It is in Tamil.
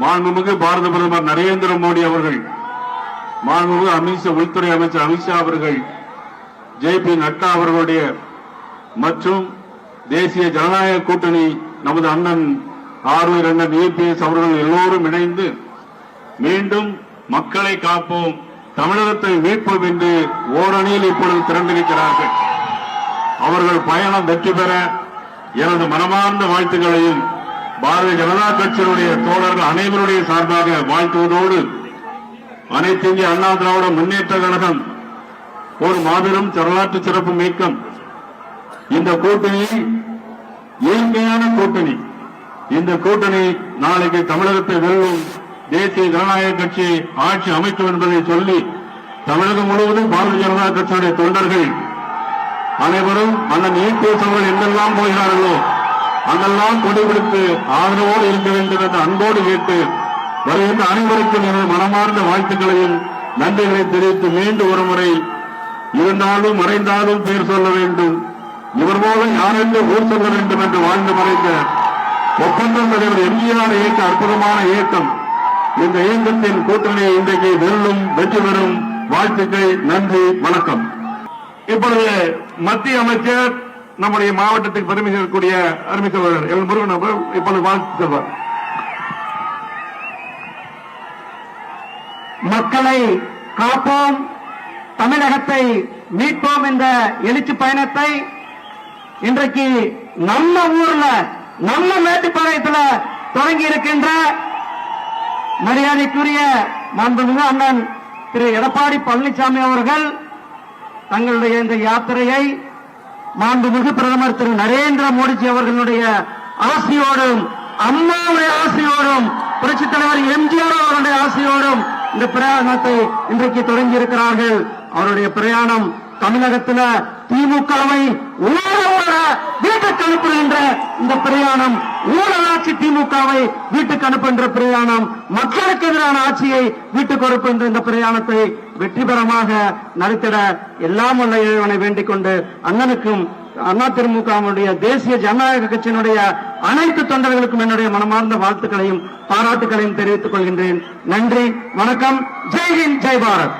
மாண்புமிகு பாரத பிரதமர் நரேந்திர மோடி அவர்கள் மாண்புமிகு அமித்ஷா உள்துறை அமைச்சர் அமித்ஷா அவர்கள் ஜே பி நட்டா அவர்களுடைய மற்றும் தேசிய ஜனநாயக கூட்டணி நமது அண்ணன் ஆர்வீர் அண்ணன் இபிஎஸ் அவர்கள் எல்லோரும் இணைந்து மீண்டும் மக்களை காப்போம் தமிழகத்தை மீட்போம் என்று ஓரணியில் இப்பொழுது திரண்டிருக்கிறார்கள். அவர்கள் பயணம் வெற்றி பெற எனது மனமார்ந்த வாழ்த்துக்களையும் பாரதிய ஜனதா கட்சியினுடைய தோழர்கள் அனைவருடைய சார்பாக வாழ்த்துவதோடு அனைத்து இந்திய அண்ணா திராவிட முன்னேற்ற கழகம் ஒரு மாபெரும் வரலாற்று சிறப்பு இயக்கம் இந்த கூட்டணி இயற்கையான கூட்டணி. இந்த கூட்டணி நாளைக்கு தமிழகத்தை வெல்லும் தேசிய ஜனநாயக கட்சி ஆட்சி அமைக்கும் என்பதை சொல்லி தமிழகம் முழுவதும் பாரதிய ஜனதா கட்சியுடைய தொண்டர்கள் அனைவரும் அண்ணன் ஈட்டு சோழன் எங்கெல்லாம் போகிறார்களோ அதெல்லாம் கொடிபிடித்து ஆதரவோடு இருக்க வேண்டும் என்று அன்போடு கேட்டு வருகின்ற அனைவருக்கும் எனது மனமார்ந்த வாழ்த்துக்களையும் நன்றிகளை தெரிவித்து மீண்டும் ஒரு முறை இருந்தாலும் மறைந்தாலும் பேர் சொல்ல வேண்டும். இவர் போல யாரென்று ஊர் சொல்ல வேண்டும் என்று வாழ்ந்து மறைந்த ஒப்பந்தம் தலைவர் எம்ஜிஆர் இயக்க அற்புதமான இயக்கம். இந்த இயக்கத்தின் கூட்டணியை இன்றைக்கு வெல்லும் வெற்றி பெறும் வாழ்த்துக்கள் நன்றி வணக்கம். இப்பொழுது மத்திய அமைச்சர் நம்முடைய மாவட்டத்துக்கு பெருமை சேர்க்கக்கூடிய அருமை சகோதரர் எல் முருகன் அவர்கள் இப்பொழுது வாழ்த்து செல்வார். மக்களை காப்போம் தமிழகத்தை மீட்போம் என்ற எழுச்சி பயணத்தை இன்றைக்கு நம்ம ஊர்ல நம்ம மேட்டுப்பாளையத்துல தொடங்கி இருக்கின்ற மரியாதைக்குரிய மாண்புமிகு அண்ணன் திரு எடப்பாடி பழனிசாமி அவர்கள் தங்களுடைய இந்த யாத்திரையை மாண்புமிகு பிரதமர் திரு நரேந்திர மோடிஜி அவர்களுடைய ஆசையோடும் அம்மாவுடைய ஆசையோடும் புரட்சித் தலைவர் எம்ஜிஆர் அவருடைய ஆசையோடும் இந்த பிரயாணத்தை இன்றைக்கு தொடங்கி இருக்கிறார்கள் அவருடைய பிரயாணம் தமிழகத்தில் திமுகவை ஊழ ஊழ வீட்டுக்கு அனுப்புகின்ற இந்த பிரயாணம் ஊழலாட்சி திமுகவை வீட்டுக்கு அனுப்புகின்ற பிரயாணம் மக்களுக்கு எதிரான ஆட்சியை வீட்டுக்கு அனுப்புகின்ற இந்த பிரயாணத்தை வெற்றிகரமாக நடத்திட எல்லாம் உள்ள இறைவனை வேண்டிக் கொண்டு அண்ணனுக்கும் அண்ணா திமுகவுடைய தேசிய ஜனநாயக கட்சியினுடைய அனைத்து தொண்டர்களுக்கும் என்னுடைய மனமார்ந்த வாழ்த்துக்களையும் பாராட்டுகளையும் தெரிவித்துக் கொள்கின்றேன். நன்றி வணக்கம். ஜெய் ஹிந்த் ஜெய் பாரத்.